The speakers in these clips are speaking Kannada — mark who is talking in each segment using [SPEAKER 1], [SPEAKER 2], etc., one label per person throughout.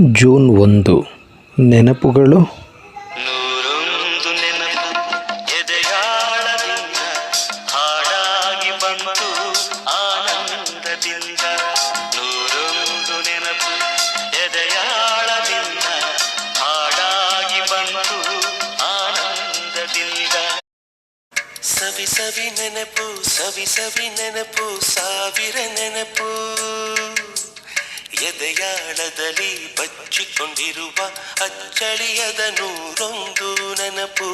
[SPEAKER 1] ಜೂನ್ ಒಂದು. ನೆನಪುಗಳು?
[SPEAKER 2] ಸವಿ ಸವಿ ನೆನಪು ಸವಿ ಸವಿ ನೆನಪು ಸಾವಿರ ನೆನಪು. ಎದೆಯಾಳದಲ್ಲಿ ಬಚ್ಚಿಕೊಂಡಿರುವ ಅಚ್ಚಳಿಯದ ನೂರೊಂದು ನೆನಪು.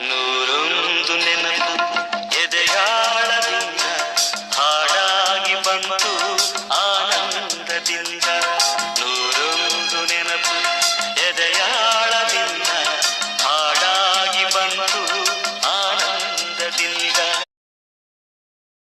[SPEAKER 2] No.